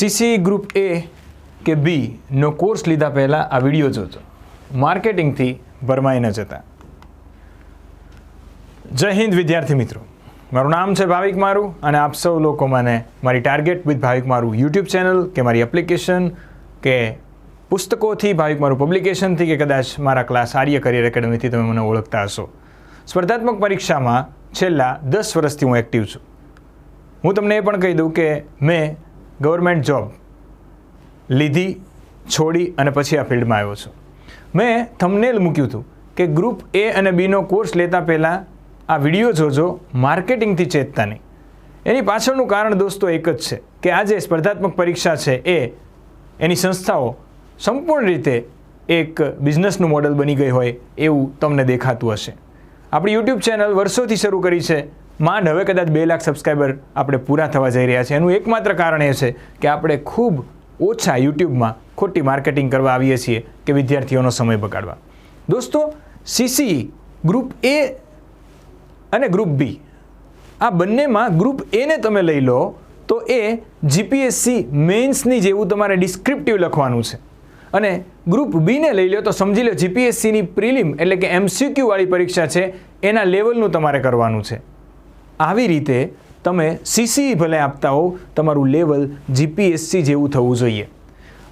CC group એ કે બીનો course લીધા પહેલાં આ વીડિયો જોજો. માર્કેટિંગથી ભરમાઈ ન જતા. જય હિન્દ, વિદ્યાર્થી મિત્રો. મારું નામ છે ભાવિક મારું અને આપ સૌ લોકો મને મારી ટાર્ગેટ વિથ ભાવિક મારું યુટ્યુબ ચેનલ કે મારી એપ્લિકેશન કે પુસ્તકોથી ભાવિક મારું પબ્લિકેશનથી કે કદાચ મારા ક્લાસ આર્ય કરિયર એકેડમીથી તમે મને ઓળખતા હશો. સ્પર્ધાત્મક પરીક્ષામાં છેલ્લા દસ વર્ષથી હું એક્ટિવ છું. હું તમને એ પણ કહી દઉં કે મેં ગવર્મેન્ટ જોબ લીધી, છોડી અને પછી આ ફિલ્ડમાં આવ્યો છું. મેં થમનેલ મૂક્યું હતું કે ગ્રુપ એ અને બીનો કોર્સ લેતા પહેલાં આ વીડિયો જોજો માર્કેટિંગથી ચેતતા નહીં. એની પાછળનું કારણ દોસ્તો એક જ છે કે આજે સ્પર્ધાત્મક પરીક્ષા છે એ, એની સંસ્થાઓ સંપૂર્ણ રીતે એક બિઝનેસનું મોડલ બની ગઈ હોય એવું તમને દેખાતું હશે. આપણી યુટ્યુબ ચેનલ વર્ષોથી શરૂ કરી છે માંડ હવે કદાચ બે લાખ સબસ્ક્રાઈબર આપણે પૂરા થવા જઈ રહ્યા છે. એનું એકમાત્ર કારણ એ છે કે આપણે ખૂબ ઓછા યુટ્યુબમાં ખોટી માર્કેટિંગ કરવા આવીએ છીએ કે વિદ્યાર્થીઓનો સમય બગાડવા. દોસ્તો સીસી ગ્રુપ એ અને ગ્રુપ બી આ બંનેમાં ગ્રુપ એને તમે લઈ લો તો એ જીપીએસસી મેન્સની જેવું તમારે ડિસ્ક્રિપ્ટિવ લખવાનું છે. અને ગ્રુપ બીને લઈ લો તો સમજી લો જીપીએસસીની પ્રિલિમ એટલે કે એમસીક્યુવાળી પરીક્ષા છે, એના લેવલનું તમારે કરવાનું છે. આવી રીતે તમે સીસી ભલે આપતા હોવ, તમારું લેવલ જીપીએસસી જેવું થવું જોઈએ.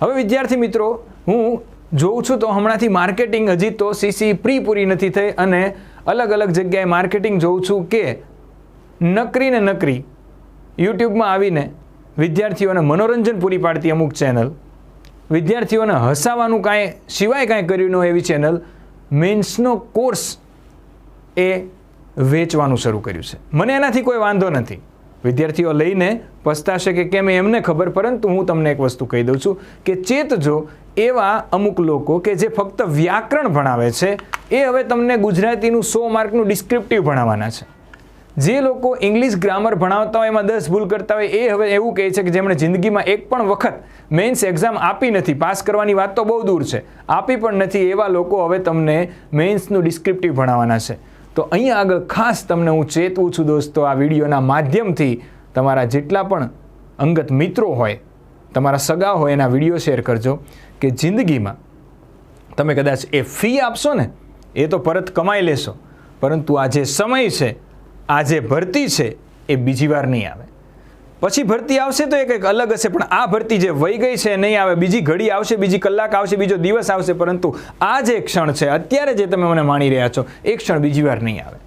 હવે વિદ્યાર્થી મિત્રો, હું જોઉં છું તો હમણાંથી માર્કેટિંગ હજી તો સીસી પ્રી પૂરી નથી થઈ અને અલગ અલગ જગ્યાએ માર્કેટિંગ જોઉં છું કે નકરી ને નકરી યુટ્યુબમાં આવીને વિદ્યાર્થીઓને મનોરંજન પૂરી પાડતી અમુક ચેનલ વિદ્યાર્થીઓને હસાવાનું કાંઈ, સિવાય કાંઈ કર્યું ન એવી ચેનલ મેન્સનો કોર્સ એ વેચવાનું શરૂ કર્યું છે. મને એનાથી કોઈ વાંધો નથી. વિદ્યાર્થીઓ લઈને પસ્તાશે કે કેમ એમને ખબર, પરંતુ હું તમને એક વસ્તુ કહી દઉં છું કે ચેતજો એવા અમુક લોકો કે જે ફક્ત વ્યાકરણ ભણાવે છે, એ હવે તમને ગુજરાતીનું સો માર્કનું ડિસ્ક્રિપ્ટિવ ભણાવવાના છે. જે લોકો ઇંગ્લિશ ગ્રામર ભણાવતા હોય, એમાં દસ ભૂલ કરતા હોય, એ હવે એવું કહે છે કે જેમણે જિંદગીમાં એક પણ વખત મેન્સ એક્ઝામ આપી નથી. પાસ કરવાની વાત તો બહુ દૂર છે. આપી પણ નથી. એવા લોકો હવે તમને મેન્સનું ડિસ્ક્રિપ્ટિવ ભણાવવાના છે. તો અહીંયા આગળ ખાસ તમને હું ચેતવું છું દોસ્તો, આ વિડીયોના માધ્યમથી તમારા જેટલા પણ અંગત મિત્રો હોય, તમારા સગા હોય, એના વીડિયો શેર કરજો કે જિંદગીમાં તમે કદાચ એ ફી આપશો ને, એ તો પરત કમાઈ લેશો. પરંતુ આ જે સમય છે, આ જે ભરતી છે, એ બીજી વાર નહીં આવે. પછી ભરતી આવશે તો એ કંઈક અલગ હશે, પણ આ ભરતી જે વહી ગઈ છે નહીં આવે. બીજી ઘડી આવશે, બીજી કલાક આવશે, બીજો દિવસ આવશે, પરંતુ આ જે ક્ષણ છે, અત્યારે જે તમે મને માણી રહ્યા છો, એ ક્ષણ બીજી વાર નહીં આવે.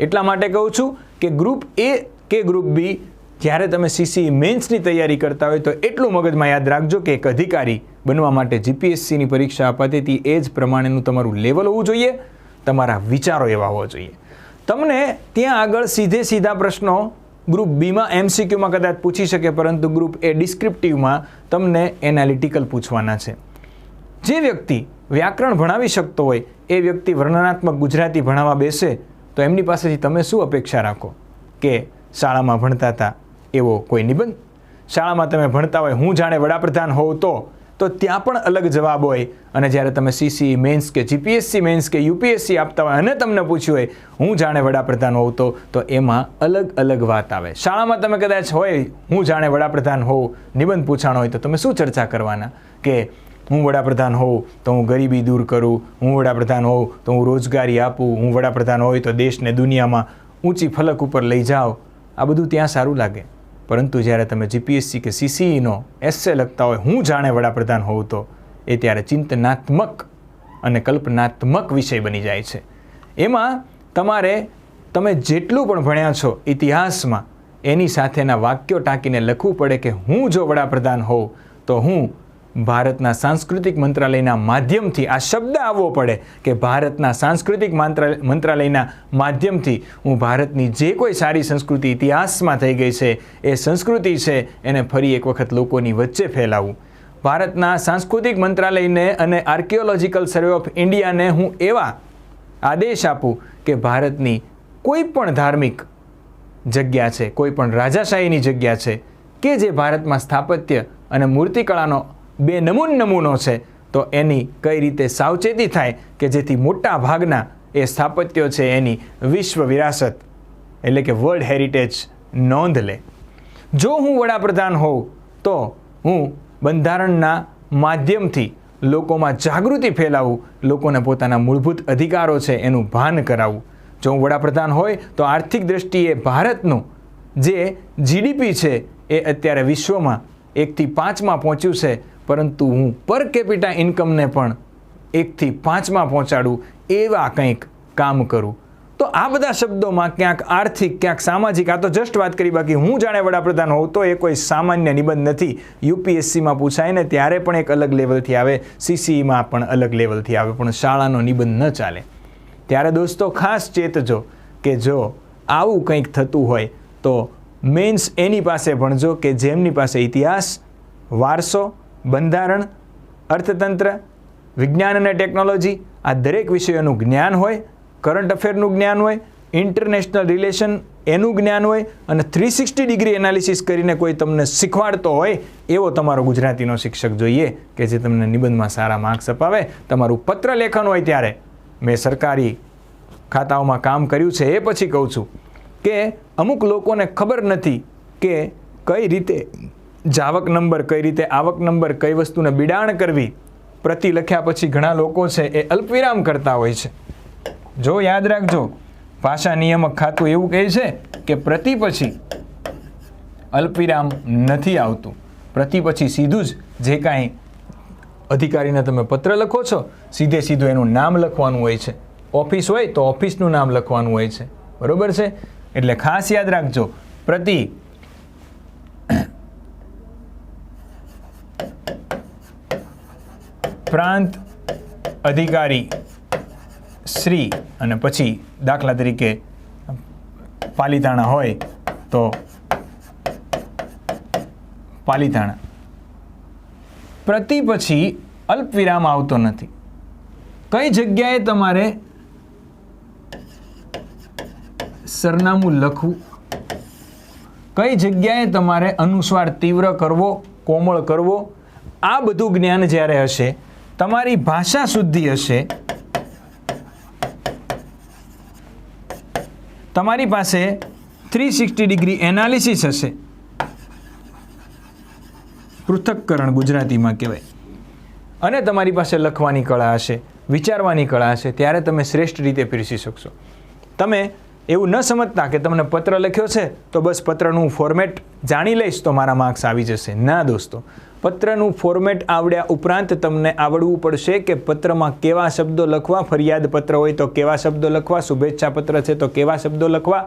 એટલા માટે કહું છું કે ગ્રુપ એ કે ગ્રુપ બી જ્યારે તમે સીસી મેન્સની તૈયારી કરતા હોય તો એટલું મગજમાં યાદ રાખજો કે એક અધિકારી બનવા માટે જીપીએસસીની પરીક્ષા અપાતી હતી એ જ પ્રમાણેનું તમારું લેવલ હોવું જોઈએ, તમારા વિચારો એવા હોવા જોઈએ. તમને ત્યાં આગળ સીધે સીધા પ્રશ્નો ગ્રુપ બીમાં એમસીક્યુમાં કદાચ પૂછી શકે, પરંતુ ગ્રુપ એ ડિસ્ક્રિપ્ટિવમાં તમને એનાલિટિકલ પૂછવાના છે. જે વ્યક્તિ વ્યાકરણ ભણાવી શકતો હોય, એ વ્યક્તિ વર્ણનાત્મક ગુજરાતી ભણાવવા બેસે, તો એમની પાસેથી તમે શું અપેક્ષા રાખો? કે શાળામાં ભણતા હતા એવો કોઈ નિબંધ? શાળામાં તમે ભણતા હોય, હું જાણે વડાપ્રધાન હોઉં તો તો ત્યાં પણ અલગ જવાબ હોય. અને જ્યારે તમે સીસી મેન્સ કે જીપીએસસી મેન્સ કે યુપીએસસી આપતા હોય અને તમને પૂછ્યું હોય, હું જાણે વડાપ્રધાન હોઉં તો? તો એમાં અલગ અલગ વાત આવે. શાળામાં તમે કદાચ હોય, હું જાણે વડાપ્રધાન હોઉં. નિબંધ પૂછાણ હોય તો તમે શું ચર્ચા કરવાના? કે, હું વડાપ્રધાન હોઉં તો હું ગરીબી દૂર કરું. હું વડાપ્રધાન હોઉં તો હું રોજગારી આપું. હું વડાપ્રધાન હોય તો દેશને દુનિયામાં ઊંચી ફલક ઉપર લઈ જાઓ. આ બધું ત્યાં સારું લાગે. પરંતુ જ્યારે તમે જીપીએસસી કે સીસીઈનો એસએ લખતા હોય, હું જાણે વડાપ્રધાન હોઉં તો, એ ત્યારે ચિંતનાત્મક અને કલ્પનાત્મક વિષય બની જાય છે. એમાં તમારે, તમે જેટલું પણ ભણ્યા છો ઇતિહાસમાં, એની સાથેના વાક્યો ટાંકીને લખવું પડે કે હું જો વડાપ્રધાન હોઉં તો હું ભારતના સાંસ્કૃતિક મંત્રાલયના માધ્યમથી આ શબ્દ આવવો પડે કે ભારતના સાંસ્કૃતિક મંત્રાલયના માધ્યમથી હું ભારતની જે કોઈ સારી સંસ્કૃતિ ઇતિહાસમાં થઈ ગઈ છે, એ સંસ્કૃતિ છે, એને ફરી એક વખત લોકોની વચ્ચે ફેલાવું. ભારતના સાંસ્કૃતિક મંત્રાલયને અને આર્કિયોલોજીકલ સર્વે ઓફ ઇન્ડિયાને હું એવા આદેશ આપું કે ભારતની કોઈ પણ ધાર્મિક જગ્યા છે, કોઈ પણ રાજાશાહીની જગ્યા છે, કે જે ભારતમાં સ્થાપત્ય અને મૂર્તિકળાનો બે નમૂન નમૂનો છે, તો એની કઈ રીતે સાવચેતી થાય કે જેથી મોટા ભાગના એ સ્થાપત્યો છે એની વિશ્વ વિરાસત, એટલે કે વર્લ્ડ હેરિટેજ નોંધ લે. જો હું વડાપ્રધાન હોઉં, તો હું બંધારણના માધ્યમથી લોકોમાં જાગૃતિ ફેલાવું, લોકોને પોતાના મૂળભૂત અધિકારો છે એનું ભાન કરાવું. જો હું વડાપ્રધાન હોય, તો આર્થિક દ્રષ્ટિએ ભારતનું જે જીડીપી છે એ અત્યારે વિશ્વમાં એકથી પાંચમાં પહોંચ્યું છે, પરંતુ હું પર કેપિટા ઇન્કમને પણ એકથી પાંચમાં પહોંચાડું એવા કંઈક કામ કરું. તો આ બધા શબ્દોમાં ક્યાંક આર્થિક, ક્યાંક સામાજિક, આ તો જસ્ટ વાત કરી, બાકી હું જાણે વડાપ્રધાન હોઉં તો એ કોઈ સામાન્ય નિબંધ નથી. યુપીએસસીમાં પૂછાય ને ત્યારે પણ એક અલગ લેવલથી આવે, સીસીઈમાં પણ અલગ લેવલથી આવે, પણ શાળાનો નિબંધ ન ચાલે. ત્યારે દોસ્તો, ખાસ ચેતજો કે જો આવું કંઈક થતું હોય તો મેન્સ એની પાસે ભણજો કે જેમની પાસે ઇતિહાસ, વારસો, બંધારણ, અર્થતંત્ર, વિજ્ઞાન અને ટેકનોલોજી, આ દરેક વિષયોનું જ્ઞાન હોય કરંટ અફેરનું જ્ઞાન હોય ઇન્ટરનેશનલ રિલેશન એનું જ્ઞાન હોય, અને થ્રી સિક્સટી ડિગ્રી એનાલિસિસ કરીને કોઈ તમને શીખવાડતો હોય, એવો તમારો ગુજરાતીનો શિક્ષક જોઈએ કે જે તમને નિબંધમાં સારા માર્ક્સ અપાવે. તમારું પત્ર લેખન હોય ત્યારે મેં સરકારી ખાતાઓમાં કામ કર્યું છે, એ પછી કહું છું. કે અમુક લોકોને ખબર નથી કે કઈ રીતે જાવક નંબર, કઈ રીતે આવક નંબર, કઈ વસ્તુને બિડાણ કરવી, પ્રતિ લખ્યા પછી ઘણા લોકો છે એ અલ્પવિરામ કરતા હોય છે. જો યાદ રાખજો, ભાષા નિયામક ખાતું એવું કહે છે કે પ્રતિ પછી અલ્પવિરામ નથી આવતું. પ્રતિ પછી સીધું જ જે કાંઈ અધિકારીને તમે પત્ર લખો છો, સીધે સીધું એનું નામ લખવાનું હોય છે. ઓફિસ હોય તો ઓફિસનું નામ લખવાનું હોય છે. બરોબર છે? એટલે ખાસ યાદ રાખજો, પ્રતિ પ્રાંત અધિકારી શ્રી અને પછી દાખલા તરીકે પાલિતાણા હોય તો પાલિતાણા. પ્રતિ પછી અલ્પ વિરામ આવતો નથી. કઈ જગ્યાએ તમારે સરનામું લખવું. કઈ જગ્યાએ તમારે અનુસ્વાર તીવ્ર કરવો, કોમળ કરવો, આ બધું જ્ઞાન જ્યારે હશે, તમારી ભાષા શુદ્ધિ હશે. તમારી પાસે થ્રી સિક્સટી ડિગ્રી એનાલિસિસ હશે. પૃથક્કરણ ગુજરાતીમાં કહેવાય. અને તમારી પાસે લખવાની કળા હશે, વિચારવાની કળા હશે, ત્યારે તમે શ્રેષ્ઠ રીતે પીરસી શકશો. તમે એવું ન સમજતા કે તમને પત્ર લખ્યો છે, તો બસ પત્રનું ફોર્મેટ જાણી લઈશ તો મારા માર્ક્સ આવી જશે. ના દોસ્તો, પત્રનું ફોર્મેટ આવડ્યા ઉપરાંત તમને આવડવું પડશે કે પત્રમાં કેવા શબ્દો લખવા, ફરિયાદ પત્ર હોય તો કેવા શબ્દો લખવા, શુભેચ્છા પત્ર છે તો કેવા શબ્દો લખવા,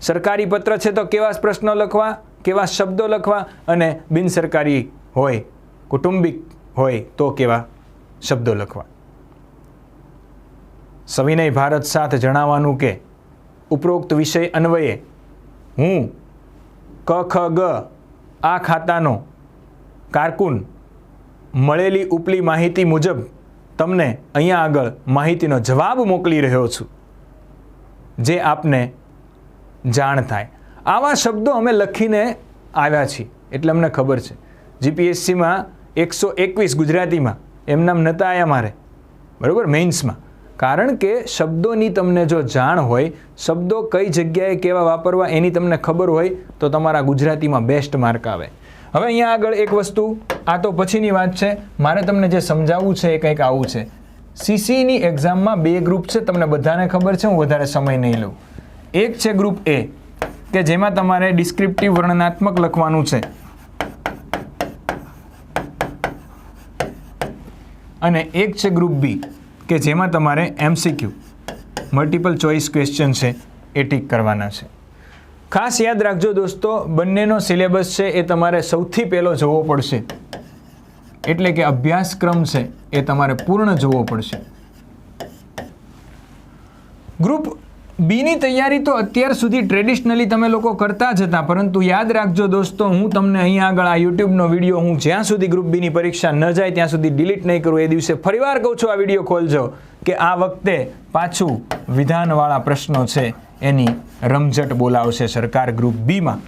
સરકારી પત્ર છે તો કેવા પ્રશ્નો લખવા, કેવા શબ્દો લખવા અને બિનસરકારી હોય, કુટુંબિક હોય તો કેવા શબ્દો લખવા. સવિનય ભારત સાથ જણાવવાનું કે ઉપરોક્ત વિષય અન્વયે. હું, ક, ખ, ગ, આ ખાતાનો કારકુન મળેલી ઉપલી માહિતી મુજબ તમને અહીંયા આગળ માહિતીનો જવાબ મોકલી રહ્યો છું, જે આપને જાણ થાય. આવા શબ્દો અમે લખીને આવ્યા છીએ, એટલે અમને ખબર છે. જીપીએસસીમાં એકસો એકવીસ ગુજરાતીમાં, એમનામ નહોતા આવ્યા મારે, બરાબર? મેઇન્સમાં. કારણ કે શબ્દોની તમને જો જાણ હોય, શબ્દો કઈ જગ્યાએ કેવા વાપરવા એની તમને ખબર હોય, તો તમારા ગુજરાતીમાં બેસ્ટ માર્ક આવે. હવે અહીંયા આગળ એક વસ્તુ, આ તો પછીની વાત છે, મારે તમને જે સમજાવવું છે એ કંઈક આવું છે. સીસીની એક્ઝામમાં બે ગ્રુપ છે, તમને બધાને ખબર છે, હું વધારે સમય નહીં લઉં. એક છે ગ્રુપ એ કે જેમાં તમારે ડિસ્ક્રિપ્ટિવ વર્ણનાત્મક લખવાનું છે. અને એક છે ગ્રુપ બી કે જેમાં તમારે એમસીક્યુ મલ્ટિપલ ચોઇસ ક્વેશ્ચન છે એ ટીક કરવાના છે. ખાસ યાદ રાખજો દોસ્તો, બંનેનો સિલેબસ છે એ તમારે સૌથી પહેલો જોવો પડશે. એટલે કે અભ્યાસક્રમ છે એ તમારે પૂર્ણ જોવો પડશે. ગ્રુપ બીની તૈયારી તો અત્યાર સુધી ટ્રેડિશનલી તમે લોકો કરતા જ હતા, પરંતુ યાદ રાખજો દોસ્તો, હું તમને અહીંયા આગળ આ યુટ્યુબનો વીડિયો, હું જ્યાં સુધી ગ્રુપ બીની પરીક્ષા ન જાય, ત્યાં સુધી ડિલીટ નહીં કરું, એ દિવસે ફરીવાર કહું છું આ વીડિયો ખોલજો, કે આ વખતે પાછું વિધાનવાળા પ્રશ્નો છે, એની રમઝટ બોલાવશે સરકાર ગ્રુપ બીમાં.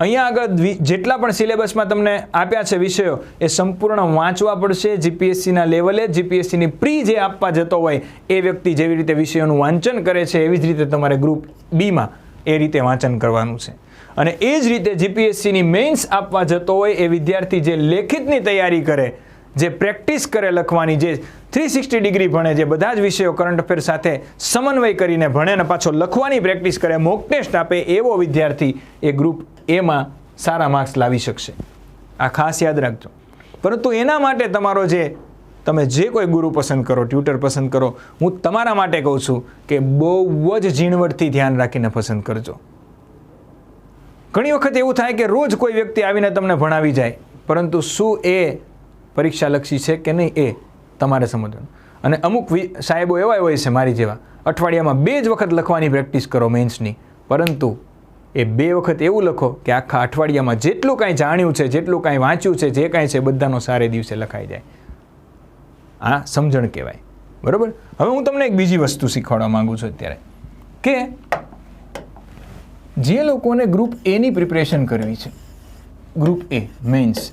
અહીંયા આગળ જેટલા પણ સિલેબસમાં તમને આપ્યા છે વિષયો, એ સંપૂર્ણ વાંચવા પડશે. જીપીએસસીના લેવલે જીપીએસસીની પ્રી જે આપવા જતો હોય, એ વ્યક્તિ જેવી રીતે વિષયોનું વાંચન કરે છે, એવી જ રીતે તમારે ગ્રુપ બીમાં એ રીતે વાંચન કરવાનું છે. અને એ જ રીતે જીપીએસસીની મેઇન્સ આપવા જતો હોય, એ વિદ્યાર્થી જે લેખિતની તૈયારી કરે જે પ્રેક્ટિસ કરે લખવાની, જે થ્રી સિક્સટી ડિગ્રી ભણે, જે બધા જ વિષયો કરંટ અફેર સાથે સમન્વય કરીને ભણે અને પાછો લખવાની પ્રેક્ટિસ કરે મોક ટેસ્ટ આપે એવો વિદ્યાર્થી એ ગ્રુપ એમાં સારા માર્ક્સ લાવી શકશે. આ ખાસ યાદ રાખજો. પરંતુ એના માટે તમારો જે, તમે જે કોઈ ગુરુ પસંદ કરો ટ્યુટર પસંદ કરો, હું તમારા માટે કહું છું કે બહુ જ ઝીણવટથી ધ્યાન રાખીને પસંદ કરજો. ઘણી વખત એવું થાય કે રોજ કોઈ વ્યક્તિ આવીને તમને ભણાવી જાય, પરંતુ શું એ પરીક્ષાલક્ષી છે કે નહીં એ તમારે સમજવાનું. અને અમુક સાહેબો એવા હોય છે મારી જેવા, અઠવાડિયામાં બે જ વખત લખવાની પ્રેક્ટિસ કરો મેન્સની પરંતુ એ બે વખત એવું લખો કે આખા અઠવાડિયામાં જેટલું કાંઈ જાણ્યું છે, જેટલું કાંઈ વાંચ્યું છે, જે કાંઈ છે બધાનો સારે દિવસે લખાઈ જાય. આ સમજણ કહેવાય. બરાબર? હવે હું તમને એક બીજી વસ્તુ શીખવાડવા માંગુ છું અત્યારે. કે જે લોકોને ગ્રુપ એની પ્રિપરેશન કરવી છે ગ્રુપ એ મેન્સ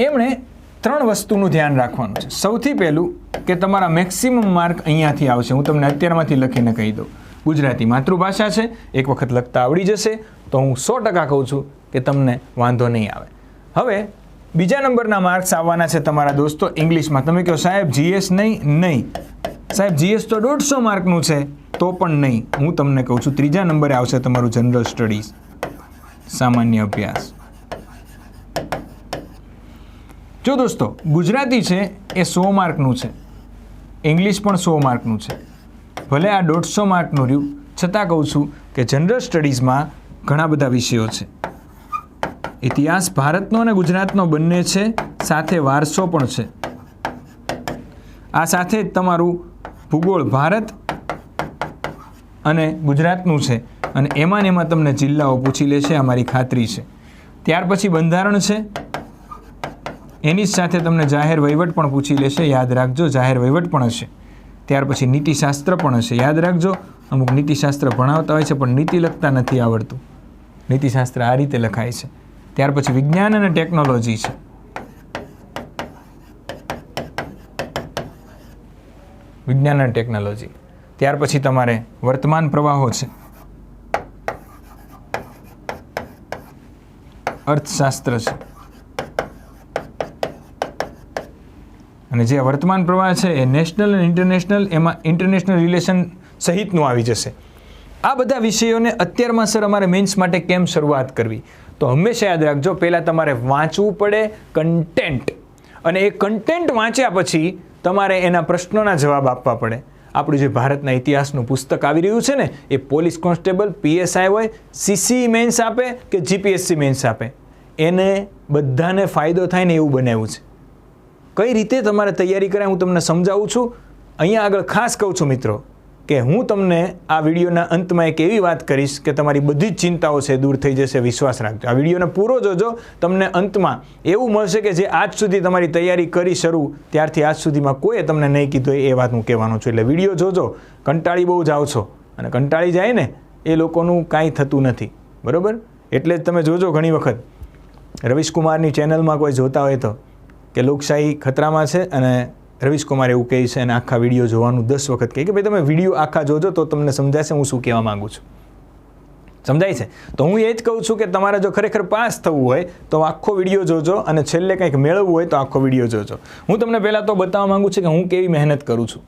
એમણે ત્રણ વસ્તુનું ધ્યાન રાખવાનું છે. સૌથી પહેલું કે તમારા મેક્સિમમ માર્ક અહીંયાથી આવશે. હું તમને અત્યારમાંથી લખીને કહી દઉં. ગુજરાતી માતૃભાષા છે. એક વખત લખતા આવડી જશે. તો હું સો ટકા કહું છું કે તમને વાંધો નહીં આવે. હવે, બીજા નંબરના માર્ક્સ આવવાના છે તમારા દોસ્તો ઇંગ્લિશમાં. તમે કહો, સાહેબ જીએસ નહીં? નહીં. સાહેબ જીએસ તો દોઢસો માર્કનું છે. તો પણ નહીં. હું તમને કહું છું, ત્રીજા નંબરે આવશે તમારું જનરલ સ્ટડીઝ. સામાન્ય અભ્યાસ. જો દોસ્તો, ગુજરાતી છે એ સો માર્કનું છે. ઇંગ્લિશ પણ સો માર્કનું છે. ભલે આ દોઢસો માર્કનું રહ્યું, છતાં કહું છું કે જનરલ સ્ટડીઝમાં ઘણા બધા વિષયો છે. ઇતિહાસ ભારતનો અને ગુજરાતનો બંને છે, સાથે વારસો પણ છે. આ સાથે જ તમારું ભૂગોળ ભારત અને ગુજરાતનું છે અને એમાં ને એમાં તમને જિલ્લાઓ પૂછી લેશે અમારી મારી ખાતરી છે. ત્યાર પછી બંધારણ છે એની જ સાથે તમને જાહેર વહીવટ પણ પૂછી લેશે, યાદ રાખજો, જાહેર વહીવટ પણ હશે. ત્યાર પછી નીતિશાસ્ત્ર પણ હશે. યાદ રાખજો, અમુક નીતિશાસ્ત્ર ભણાવતા હોય છે, પણ નીતિ લખતા નથી આવડતું. નીતિશાસ્ત્ર આ રીતે લખાય છે. ત્યાર પછી વિજ્ઞાન અને ટેકનોલોજી છે. વિજ્ઞાન અને ટેકનોલોજી. ત્યાર પછી તમારે વર્તમાન પ્રવાહો છે. અર્થશાસ્ત્ર છે. અને જે વર્તમાન પ્રવાહ છે એ નેશનલ અને ઇન્ટરનેશનલ એમાં ઇન્ટરનેશનલ રિલેશન સહિતનું આવી જશે. આ બધા વિષયોને અત્યારમાં સર અમારે મેન્સ માટે કેમ શરૂઆત કરવી? તો હંમેશા યાદ રાખજો, પહેલાં તમારે વાંચવું પડે કન્ટેન્ટ અને એ કન્ટેન્ટ વાંચ્યા પછી તમારે એના પ્રશ્નોના જવાબ આપવા પડે. આપણું જે ભારતના ઇતિહાસનું પુસ્તક આવી રહ્યું છે ને, એ પોલીસ કોન્સ્ટેબલ પીએસઆઈ હોય સીસી મેન્સ આપે કે જીપીએસસી મેન્સ આપે? એને બધાને ફાયદો થાય ને એવું બનાવ્યું છે. કઈ રીતે તમારે તૈયારી કરાય હું તમને સમજાવું છું. અહીંયા આગળ ખાસ કહું છું મિત્રો કે હું તમને આ વિડીયોના અંતમાં એક એવી વાત કરીશ કે તમારી બધી જ ચિંતાઓ છે દૂર થઈ જશે, વિશ્વાસ રાખજો. આ વિડીયોને પૂરો જોજો, તમને અંતમાં એવું મળશે કે જે આજ સુધી તમારી તૈયારી કરી શરૂ, ત્યારથી આજ સુધીમાં કોઈએ તમને નહીં કીધું એ વાત હું કહેવાનો છું. એટલે વીડિયો જોજો, કંટાળી બહુ જાઓ છો. અને કંટાળી જાય ને, એ લોકોનું કાંઈ થતું નથી. બરાબર? એટલે જ તમે જોજો ઘણી વખત. રવિશકુમારની ચેનલમાં કોઈ જોતા હોય તો. કે લોકશાહી ખતરામાં છે અને રવિશકુમાર એવું કહે છે અને આખા વીડિયો જોવાનું દસ વખત કહે કે ભાઈ તમે વીડિયો આખા જોજો તો તમને સમજાશે હું શું કહેવા માંગુ છું. સમજાય છે? તો હું એ જ કહું છું કે તમારે જો ખરેખર પાસ થવું હોય તો આખો વીડિયો જોજો અને છેલ્લે કંઈક મેળવવું હોય તો આખો વીડિયો જોજો. હું તમને પહેલાં તો બતાવવા માગું છું કે હું કેવી મહેનત કરું છું.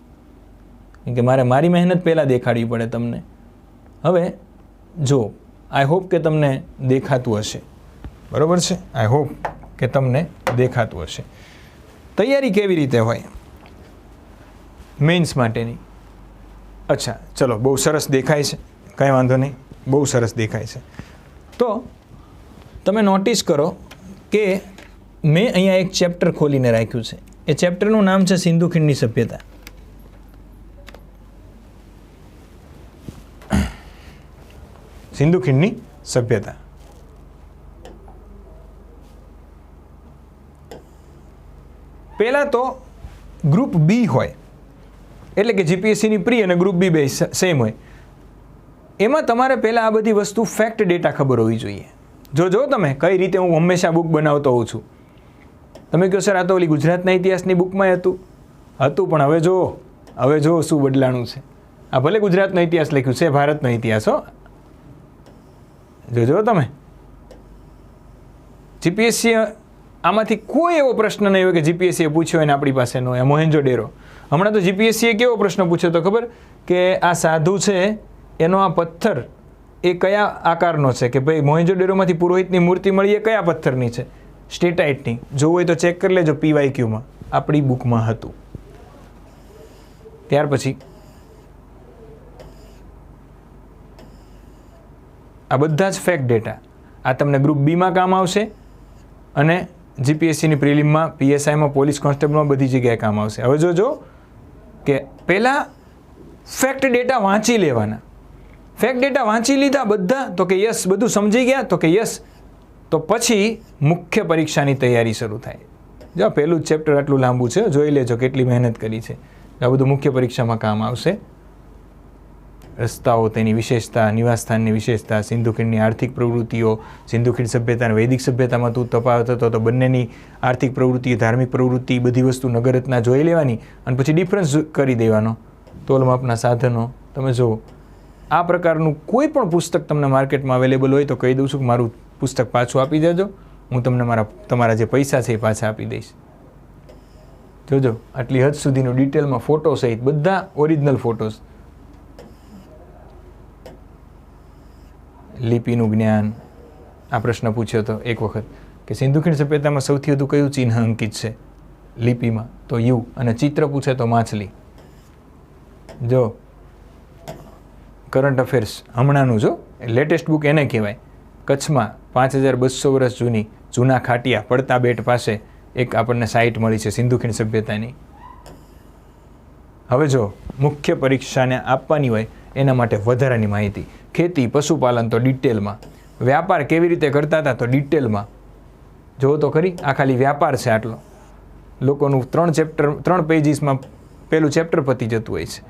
કે મારે મારી મહેનત પહેલાં દેખાડવી પડે તમને. હવે જો આઈ હોપ કે તમને દેખાતું હશે. બરાબર છે? આઈ હોપ કે તમને દેખાતું હશે. તૈયારી કેવી રીતે હોય? મેન્સ માટેની. અચ્છા, ચલો, બહુ સરસ દેખાય છે. કાંઈ વાંધો નહીં, બહુ સરસ દેખાય છે. તો, તમે નોટિસ કરો કે મેં અહીંયા એક ચેપ્ટર ખોલીને રાખ્યું છે. એ ચેપ્ટરનું નામ છે સિંધુ ખીણની સભ્યતા. સિંધુ ખીણની સભ્યતા. પહેલાં તો ગ્રુપ બી હોય. એટલે કે જીપીએસસીની પ્રી અને ગ્રુપ બી બે સેમ હોય. એમાં તમારે પહેલાં આ બધી વસ્તુ ફેક્ટ ડેટા ખબર હોવી જોઈએ. જો જો તમે કઈ રીતે હું હંમેશા બુક બનાવતો હોઉં છું. તમે કહો, સર, આ તો ઓલી ગુજરાતના ઇતિહાસની બુકમાં હતું. હતું, પણ હવે જો હવે જો શું બદલાણું છે. આ ભલે ગુજરાતનો ઇતિહાસ લખ્યું છે, ભારતનો ઇતિહાસ, હો. જોજો તમે. જીપીએસસી આમાંથી કોઈ એવો પ્રશ્ન નહીં હોય કે જીપીએસસીએ પૂછ્યો હોય ને આપણી પાસે ન હોય મોહેન્જો ડેરો. હમણાં તો જીપીએસસીએ કેવો પ્રશ્ન પૂછ્યો તો ખબર? કે આ સાધુ છે, એનો આ પથ્થર એ કયા આકારનો છે? કે ભાઈ મોહેન્જો ડેરોમાંથી પુરોહિતની મૂર્તિ મળી એ કયા પથ્થરની છે? સ્ટેટાઇટની. જોવું હોય તો ચેક કરી લેજો પીવાય ક્યુમાં આપણી બુકમાં હતું. ત્યાર પછી આ બધા જ ફેક ડેટા આ તમને ગ્રુપ બીમાં કામ આવશે અને જીપીએસસીની પ્રિલિમમાં પીએસઆઈમાં પોલીસ કોન્સ્ટેબલમાં બધી જગ્યાએ કામ આવશે. હવે જોજો કે પહેલાં ફેક્ટ ડેટા વાંચી લેવાના. ફેક્ટ ડેટા વાંચી લીધા બધા તો કે યસ, બધું સમજી ગયા તો કે યસ, તો પછી મુખ્ય પરીક્ષાની તૈયારી શરૂ થાય. જો પહેલું ચેપ્ટર આટલું લાંબુ છે, જોઈ લેજો કેટલી મહેનત કરી છે. આ બધું મુખ્ય પરીક્ષામાં કામ આવશે. રસ્તાઓ, તેની વિશેષતા, નિવાસસ્થાનની વિશેષતા સિંધુ ખીણની આર્થિક પ્રવૃત્તિઓ સિંધુ ખીણ સભ્યતા અને વૈદિક સભ્યતામાં તું તફાવત હતો તો બંનેની આર્થિક પ્રવૃત્તિ, ધાર્મિક પ્રવૃત્તિ, બધી વસ્તુ નગરરત્ના જોઈ લેવાની અને પછી ડિફરન્સ કરી દેવાનો. તોલમાપના સાધનો, તમે જુઓ. આ પ્રકારનું કોઈ પણ પુસ્તક તમને માર્કેટમાં અવેલેબલ હોય તો કહી દઉં છું કે મારું પુસ્તક પાછું આપી દેજો. હું તમને મારા, તમારા જે પૈસા છે એ પાછા આપી દઈશ. જોજો, આટલી હદ સુધીનું ડિટેલમાં ફોટો સહિત બધા ઓરિજિનલ ફોટોસ લિપિનું જ્ઞાન. આ પ્રશ્ન પૂછ્યો હતો એક વખત કે સિંધુ ખીણ સભ્યતામાં સૌથી વધુ કયું ચિહ્ન અંકિત છે? લિપિમાં તો યુ અને ચિત્ર પૂછે તો માછલી. જો કરંટ અફેર્સ હમણાંનું જો લેટેસ્ટ બુક એને કહેવાય. કચ્છમાં પાંચ હજાર બસો વર્ષ જૂની જૂના ખાટિયા પડતા બેટ પાસે એક આપણને સાઇટ મળી છે સિંધુ ખીણ સભ્યતાની. હવે જો મુખ્ય પરીક્ષાને આપવાની હોય એના માટે વધારાની માહિતી. ખેતી, પશુપાલન તો ડિટેલમાં. વ્યાપાર કેવી રીતે કરતા હતા તો ડિટેલમાં. જુઓ તો ખરી, આ ખાલી વ્યાપાર છે આટલો. લોકોનું ત્રણ ચેપ્ટર ત્રણ પેજીસમાં પેલું ચેપ્ટર પતી જતું હોય છે.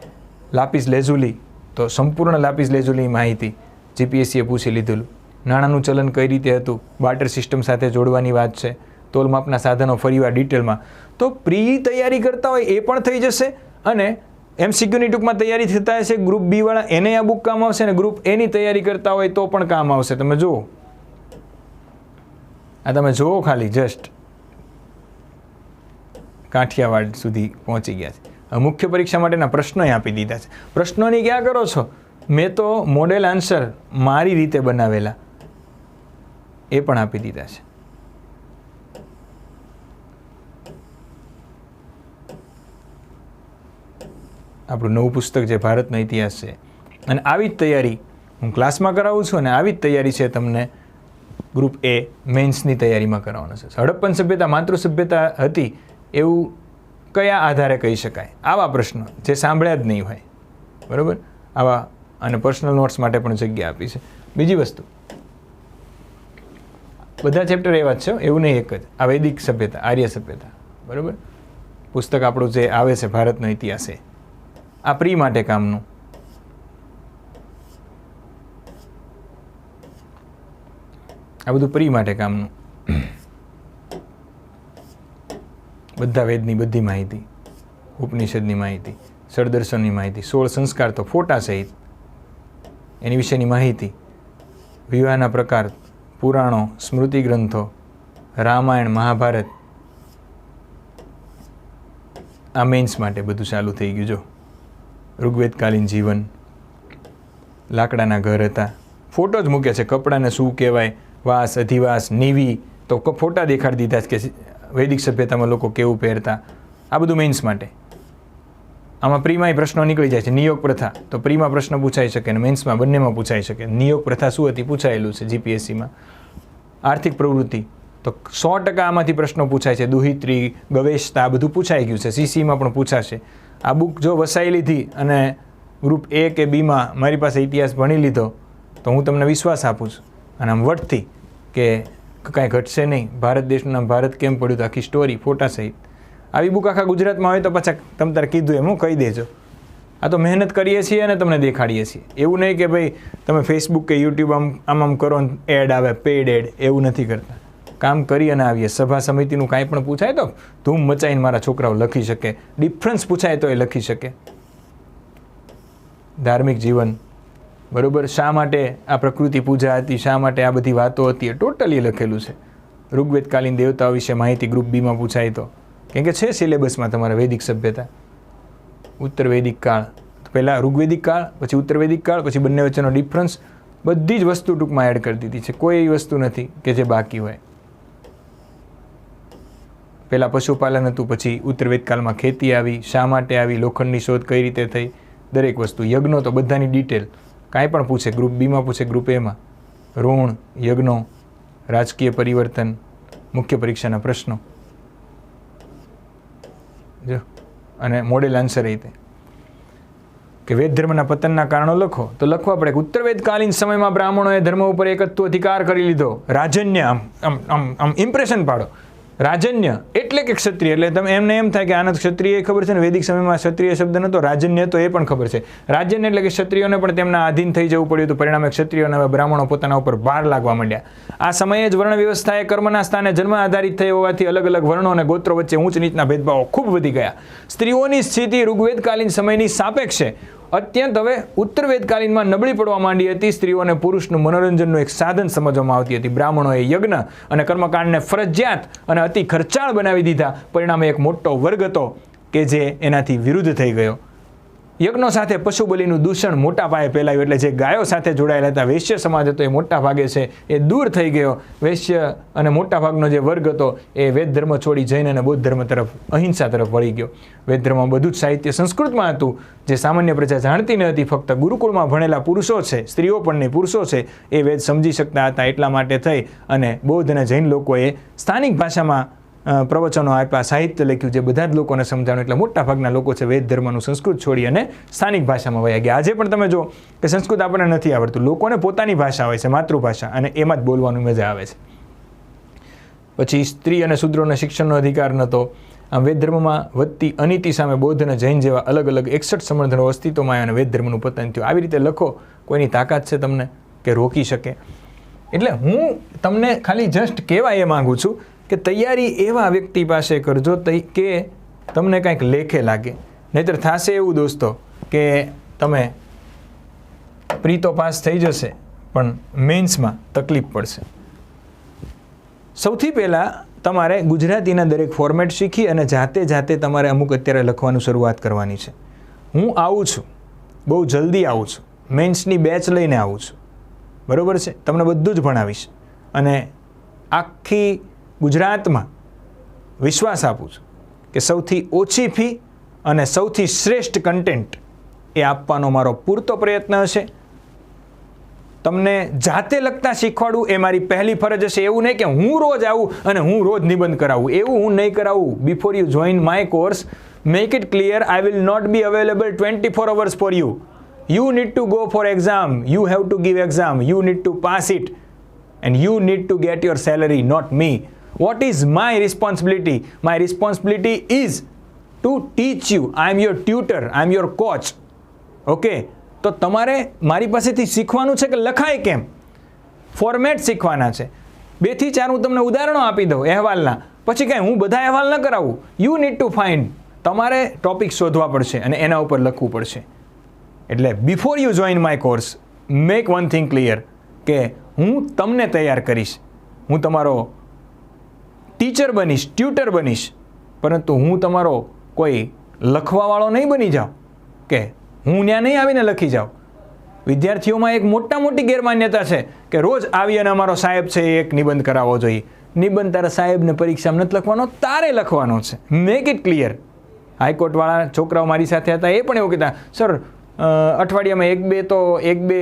લાપીસ લેઝુલી, તો સંપૂર્ણ લાપિસ લેઝુલી માહિતી જીપીએસસીએ પૂછી લીધેલું નાણાંનું ચલન કઈ રીતે હતું? બાર્ટર સિસ્ટમ સાથે જોડવાની વાત છે. તોલમાપના સાધનો ફરીવાર ડિટેલમાં તો પ્રી તૈયારી કરતા હોય એ પણ થઈ જશે અને એમસીક્યુની ટૂંકમાં તૈયારી થતા હશે. ગ્રુપ બી વાળા એને આ બુક કામ આવશે અને ગ્રુપ એની તૈયારી કરતા હોય તો પણ કામ આવશે. તમે જુઓ. આ તમે જુઓ ખાલી જસ્ટ કાઠિયાવાડ સુધી પહોંચી ગયા છે. મુખ્ય પરીક્ષા માટેના પ્રશ્નો આપી દીધા છે. પ્રશ્નોની ક્યાં કરો છો? મેં તો મોડેલ આન્સર મારી રીતે બનાવેલા એ પણ આપી દીધા છે. આપણું નવું પુસ્તક જે ભારતનો ઇતિહાસ છે. અને આવી જ તૈયારી હું ક્લાસમાં કરાવું છું અને આવી જ તૈયારી છે તમને ગ્રુપ એ મેન્સની તૈયારીમાં કરાવવાનો છે. હડપ્પન સભ્યતા, માતૃ સભ્યતા હતી એવું કયા આધારે કહી શકાય? આવા પ્રશ્નો જે સાંભળ્યા જ નહીં હોય. બરાબર? આવા અને પર્સનલ નોટ્સ માટે પણ જગ્યા આપી છે. બીજી વસ્તુ. બધા ચેપ્ટર એવા જ છે એવું નહીં એક જ. આ વૈદિક સભ્યતા, આર્ય સભ્યતા. બરાબર? પુસ્તક આપણું જે આવે છે ભારતનો ઇતિહાસ એ. આ પ્રી માટે કામનું. આ બધું પ્રી માટે કામનું. બધા વેદની બધી માહિતી, ઉપનિષદની માહિતી સરદર્શનની માહિતી, સોળ સંસ્કાર તો ફોટા સહિત. એની વિશેની માહિતી, વિવાહના પ્રકાર, પુરાણો, સ્મૃતિ ગ્રંથો, રામાયણ, મહાભારત. આ મેન્સ માટે બધું ચાલુ થઈ ગયું, જો. ઋગ્વેદકાલીન જીવન, લાકડાના ઘર હતા. ફોટો જ મૂક્યા છે, કપડાને શું કહેવાય, વાસ, અધિવાસ, નીવી. તો ફોટા દેખાડી દીધા કે વૈદિક સભ્યતામાં લોકો કેવું પહેરતા. આ બધું મેઇન્સ માટે. આમાં પ્રીમાય પ્રશ્નો નીકળી જાય છે, નિયોગ પ્રથા. તો પ્રીમાં પ્રશ્ન પૂછાઈ શકે અને મેન્સમાં બંનેમાં પૂછાઈ શકે. નિયોગ પ્રથા શું હતી? પૂછાયેલું છે જીપીએસસીમાં આર્થિક પ્રવૃત્તિ. તો સો ટકા આમાંથી પ્રશ્નો પૂછાય છે. દુહિત્રી ગવેશતા આ બધું પૂછાઈ ગયું છે. સીસીમાં પણ પૂછાશે. આ બુક જો વસાઈ લીધી અને ગ્રુપ એ કે બીમાં મારી પાસે ઇતિહાસ ભણી લીધો, તો હું તમને વિશ્વાસ આપું છું. અને આમ વટથી કે કાંઈ ઘટશે નહીં. ભારત દેશનું નામ ભારત કેમ પડ્યું તો આખી સ્ટોરી ફોટા સહિત. આવી બુક આખા ગુજરાતમાં હોય તો પાછા તમ તારે કીધું એમ હું કહી દેજો. આ તો મહેનત કરીએ છીએ અને તમને દેખાડીએ છીએ. એવું નહીં કે ભાઈ તમે ફેસબુક કે યુટ્યુબ આમ આમ આમ કરો એડ આવે પેડ એડ એવું નથી કરતા. કામ કરી અને આવીએ. સભા સમિતિનું કાંઈ પણ પૂછાય તો ધૂમ મચાઈને મારા છોકરાઓ લખી શકે. ડિફરન્સ પૂછાય તો એ લખી શકે. ધાર્મિક જીવન. બરાબર? શા માટે આ પ્રકૃતિ પૂજા હતી? શા માટે આ બધી વાતો હતી? એ ટોટલી લખેલું છે. ઋગ્વેદકાલીન દેવતાઓ વિશે માહિતી ગ્રુપ બીમાં પૂછાય તો. કેમ કે છે સિલેબસમાં તમારા વૈદિક સભ્યતા. ઉત્તર વૈદિક કાળ. પહેલાં ઋગ્વેદિક કાળ, પછી ઉત્તર વૈદિક કાળ, પછી બંને વચ્ચેનો ડિફરન્સ બધી જ વસ્તુ ટૂંકમાં એડ કરી દીધી છે. કોઈ એવી વસ્તુ નથી કે જે બાકી હોય. પહેલાં પશુપાલન હતું, પછી ઉત્તર વેદકાળમાં ખેતી આવી, શા માટે આવી, લોખંડની શોધ કઈ રીતે થઈ, દરેક વસ્તુ, યજ્ઞો તો બધાની ડિટેલ કાંઈ પણ પૂછે ગ્રુપ બીમાં પૂછે ગ્રુપ એમાં ઋણ, યજ્ઞો, રાજકીય પરિવર્તન, મુખ્ય પરીક્ષાના પ્રશ્નો. જો, અને મોડેલ આન્સર રીતે કે વેદ ધર્મના પતનના કારણો લખો. તો લખવા પડે કે ઉત્તર વેદકાલીન સમયમાં બ્રાહ્મણોએ ધર્મ ઉપર એકત્વ અધિકાર કરી લીધો. રાજન્ય, આમ આમ આમ ઇમ્પ્રેશન પાડો. રાજન્ય એટલે કે ક્ષત્રિય. એટલે તમે એમને એમ થાય કે આનંદ ક્ષત્રિય ખબર છે ને વૈદિક સમયમાં ક્ષત્રિય શબ્દ નતો, રાજન્ય તો એ પણ ખબર છે. રાજન્ય એટલે કે ક્ષત્રિયોને પણ તેમના આધીન થઈ જવું પડ્યું હતું. પરિણામે ક્ષત્રિયોને હવે બ્રાહ્મણો પોતાના ઉપર ભાર લાગવા માંડ્યા. આ સમયે જ વર્ણ વ્યવસ્થાએ કર્મના સ્થાને જન્મ આધારિત થઈ હોવાથી અલગ અલગ વર્ણો અને ગોત્રો વચ્ચે ઊંચ નીચના ભેદભાવો ખૂબ વધી ગયા. સ્ત્રીઓની સ્થિતિ ઋગ્વેદકાલીન સમયની સાપેક્ષે અત્યંત હવે ઉત્તર વેદકાલીનમાં નબળી પડવા માંડી હતી. સ્ત્રીઓને પુરુષનું મનોરંજનનું એક સાધન સમજવામાં આવતી હતી. બ્રાહ્મણોએ યજ્ઞ અને કર્મકાંડને ફરજિયાત અને અતિ ખર્ચાળ બનાવી દીધા. પરિણામે એક મોટો વર્ગ હતો કે જે એનાથી વિરુદ્ધ થઈ ગયો. યજ્ઞો સાથે પશુ બલિનું દૂષણ મોટા પાયે ફેલાયું એટલે જે ગાયો સાથે જોડાયેલા હતા, વૈશ્ય સમાજ હતો, એ મોટા ભાગે છે, એ દૂર થઈ ગયો. વૈશ્ય અને મોટા ભાગનો જે વર્ગ હતો, એ વેદ ધર્મ છોડી જૈન અને બૌદ્ધ ધર્મ તરફ, અહિંસા તરફ વળી ગયો. વેદ ધર્મમાં બધું જ સાહિત્ય સંસ્કૃતમાં હતું, જે સામાન્ય પ્રજા જાણતી ન હતી, ફક્ત ગુરુકુળમાં ભણેલા પુરુષો છે, સ્ત્રીઓ પણ નહીં, પુરુષો છે, એ વેદ સમજી શકતા હતા એટલા માટે થઈ અને બૌદ્ધ અને જૈન લોકોએ સ્થાનિક ભાષામાં પ્રવચનો આપ્યા, સાહિત્ય લખ્યું જે બધા જ લોકોને સમજાણું એટલે મોટા ભાગના લોકો છે વેદ ધર્મનું સંસ્કૃત છોડી અને સ્થાનિક ભાષામાં વયા ગયા. આજે પણ તમે જો કે સંસ્કૃત આપણને નથી આવડતું. લોકોને પોતાની ભાષા હોય છે, માતૃભાષા, અને એમાં જ બોલવાની મજા આવે છે. પછી સ્ત્રી અને શૂદ્રોને શિક્ષણનો અધિકાર નહોતો. આમ વેદ ધર્મમાં વધતી અનીતિ સામે બૌદ્ધ અને જૈન જેવા અલગ અલગ એકસઠ સમર્થનો અસ્તિત્વમાં આવ્યા અને વેદ ધર્મનું પતન થયું. આવી રીતે લખો, કોઈની તાકાત છે તમને કે રોકી શકે? એટલે હું તમને ખાલી જસ્ટ કહેવા એ માગું છું કે તૈયારી એવા વ્યક્તિ પાસે કરજો કે તમને કાંઈક લેખે લાગે. નહીતર થશે એવું દોસ્તો કે તમે પ્રી તો પાસ થઈ જશે, પણ મેન્સમાં તકલીફ પડશે. સૌથી પહેલાં તમારે ગુજરાતીના દરેક ફોર્મેટ શીખી અને જાતે જાતે તમારે અમુક અત્યારે લખવાનું શરૂઆત કરવાની છે. હું આવું છું. બહુ જલ્દી આવું છું. મેન્સની બેચ લઈને આવું છું. બરાબર છે? તમને બધું જ ભણાવીશ. અને આખી ગુજરાતમાં વિશ્વાસ આપું છું કે સૌથી ઓછી ફી અને સૌથી શ્રેષ્ઠ કન્ટેન્ટ એ આપવાનો મારો પૂરતો પ્રયત્ન હશે. તમને જાતે લખતા શીખવાડવું એ મારી પહેલી ફરજ હશે. એવું નહીં કે હું રોજ આવું અને હું રોજ નિબંધ કરાવું. એવું હું નહીં કરાવું. Before you join my course make it clear I will not be available twenty four hours for you you need to go for exam you have to give exam you need to pass it and you need to get your salary not me. What is my responsibility my responsibility is to teach you I am your tutor I am your coach okay તો તમારે મારી પાસેથી શીખવાનું છે કે લખાય કેમ? Format શીખવાના છે. બેથી ચાર હું તમને ઉદાહરણો આપી દઉં અહેવાલના. પછી કાંઈ હું બધા અહેવાલ ન કરાવું. યુ નીડ ટુ ફાઇન્ડ તમારે ટોપિક શોધવા પડશે અને એના ઉપર લખવું પડશે. એટલે before you join my course make one thing clear કે હું તમને તૈયાર કરીશ. હું તમારો ટીચર બનીશ, ટ્યુટર બનીશ. પરંતુ હું તમારો કોઈ લખવાવાળો નહીં બની જાઉં. કે હું ત્યાં નહીં આવીને લખી જાઉં. વિદ્યાર્થીઓમાં એક મોટા મોટી ગેરમાન્યતા છે કે રોજ આવી અને અમારો સાહેબ છે એક નિબંધ કરાવવો જોઈએ. નિબંધ તારા સાહેબને પરીક્ષામાં નથી લખવાનો, તારે લખવાનો છે. મેક ઇટ ક્લિયર હાઈકોર્ટવાળા છોકરાઓ મારી સાથે હતા, એ પણ એવું કહેતા, સર અઠવાડિયામાં એક બે તો એક બે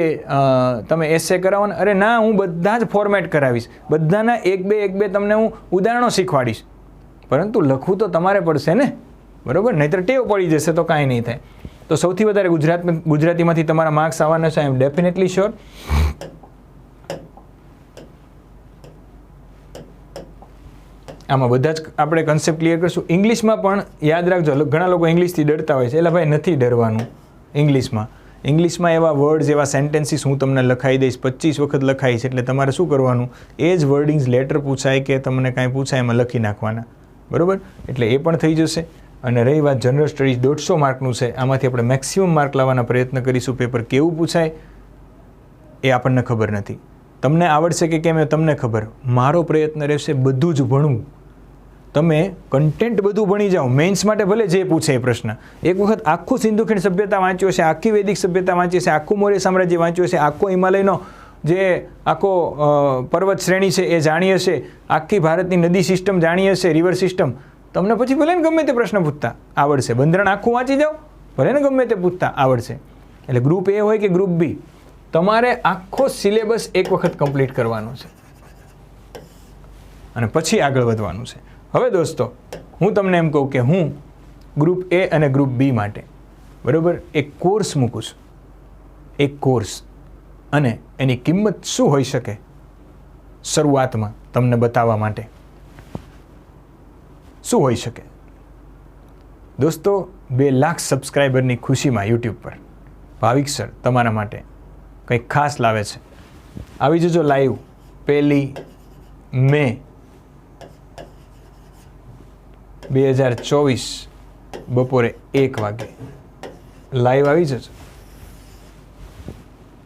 તમે એસે કરાવો ને. અરે ના, હું બધા જ ફોર્મેટ કરાવીશ. બધાના એક બે એક બે તમને હું ઉદાહરણો શીખવાડીશ. પરંતુ લખવું તો તમારે પડશે ને. બરાબર? નહીંતર ટેવ પડી જશે તો કાંઈ નહીં થાય. તો સૌથી વધારે ગુજરાત, ગુજરાતીમાંથી તમારા માર્ક્સ આવવાના છે આઈ એમ ડેફિનેટલી શ્યોર આમાં બધા જ આપણે કન્સેપ્ટ ક્લિયર કરશું. ઇંગ્લિશમાં પણ યાદ રાખજો, ઘણા લોકો ઇંગ્લિશથી ડરતા હોય છે. એટલે ભાઈ નથી ડરવાનું. ઇંગ્લિશમાં. ઇંગ્લિશમાં એવા વર્ડ્સ એવા સેન્ટેન્સીસ હું તમને લખાઈ દઈશ પચીસ વખત લખાઈશ એટલે તમારે શું કરવાનું? એ જ વર્ડિંગ્સ લેટર પૂછાય કે તમને કાંઈ પૂછાય એમાં લખી નાખવાના. બરાબર? એટલે એ પણ થઈ જશે. અને રહી વાત જનરલ સ્ટડીઝ દોઢસો માર્કનું છે. આમાંથી આપણે મેક્સિમમ માર્ક લાવવાના પ્રયત્ન કરીશું. પેપર કેવું પૂછાય? એ આપણને ખબર નથી. તમને આવડશે કે કેમ એ તમને ખબર. મારો પ્રયત્ન રહેશે બધું જ ભણવું. તમે કન્ટેન્ટ બધું ભણી જાઓ. મેન્સ માટે ભલે જે પૂછે એ પ્રશ્ન. એક વખત આખું સિંધુ ખીણ સભ્યતા વાંચ્યો છે આખી વૈદિક સભ્યતા વાંચી છે આખું મૌર્ય સામ્રાજ્ય વાંચ્યું છે આખો હિમાલયનો જે આખો પર્વત શ્રેણી છે એ જાણી હશે, આખી ભારતની નદી સિસ્ટમ જાણી હશે રિવર સિસ્ટમ તમને પછી ભલે ને ગમે તે પ્રશ્ન પૂછતા, આવડશે. બંધારણ આખું વાંચી જાઓ, ભલે ને ગમે તે પૂછતા, આવડશે. એટલે ગ્રુપ એ હોય કે ગ્રુપ બી તમારે આખો સિલેબસ એક વખત કમ્પ્લીટ કરવાનો છે. અને પછી આગળ વધવાનું છે. હવે દોસ્તો, હું તમને એમ કહું કે હું ગ્રુપ એ અને ગ્રુપ બી માટે, બરાબર, એક કોર્સ મૂકું છું. એક કોર્સ અને એની કિંમત શું હોઈ શકે? શરૂઆતમાં તમને બતાવવા માટે. શું હોઈ શકે? દોસ્તો, બે લાખ સબસ્ક્રાઈબરની ખુશીમાં યુટ્યુબ પર. ભાવિક સર તમારા માટે કંઈક ખાસ લાવે છે. આવી જજો લાઈવ પહેલી મે બે હજાર ચોવીસ બપોરે એક વાગે. લાઈવ આવી જજો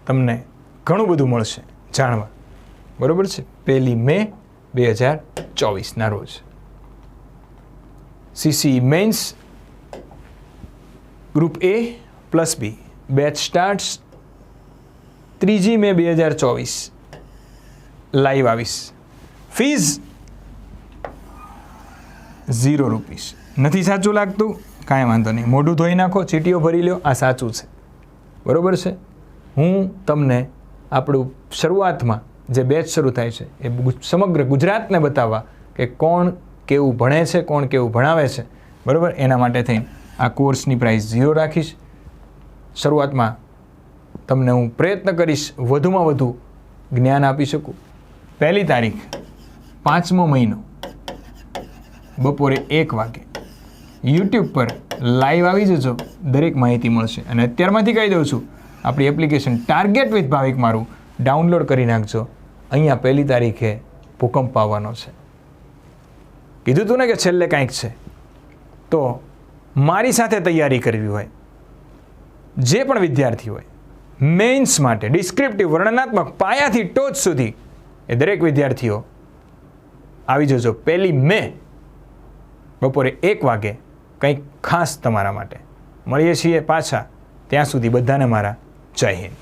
તમને ઘણું બધું મળશે જાણવા. બરોબર છે? પહેલી મે બે હજાર ચોવીસના રોજ. CC mains group A plus B batch starts ત્રીજી મે બે હજાર ચોવીસ. લાઈવ આવીશ. Fees zero rupees. નથી સાચું લાગતું? કાંઈ વાંધો નહીં. મોઢું ધોઈ નાખો, ચીટીઓ ભરી લો આ સાચું છે. બરાબર છે? હું તમને આપણું શરૂઆતમાં જે બેચ શરૂ થાય છે, એ સમગ્ર ગુજરાતને બતાવવા કે કોણ કેવું ભણે છે, કોણ કેવું ભણાવે છે, બરાબર? એના માટે થઈને આ કોર્સની પ્રાઇસ ઝીરો રાખીશ. શરૂઆતમાં તમને હું પ્રયત્ન કરીશ વધુમાં વધુ જ્ઞાન આપી શકું. પહેલી તારીખ, પાંચમો મહિનો. બપોરે એક વાગે. યુટ્યુબ પર લાઈવ આવી જજો. દરેક માહિતી મળશે. અને અત્યારમાંથી કહી દઉં છું, આપણી એપ્લિકેશન ટાર્ગેટ વિથ ભાવિક મારું ડાઉનલોડ કરી નાખજો. અહીંયા પહેલી તારીખે ભૂકંપ આવવાનો છે. કીધું તું ને કે છેલ્લે કાંઈક છે? તો મારી સાથે તૈયારી કરવી હોય, જે પણ વિદ્યાર્થી હોય મેઇન્સ માટે ડિસ્ક્રિપ્ટિવ વર્ણનાત્મક, પાયાથી ટોચ સુધી એ દરેક વિદ્યાર્થીઓ આવી જજો. પહેલી મે બપોરે એક વાગે કંઈક ખાસ તમારા માટે. મળીએ છીએ પાછા. ત્યાં સુધી બધાને મારા જય હિન્દ.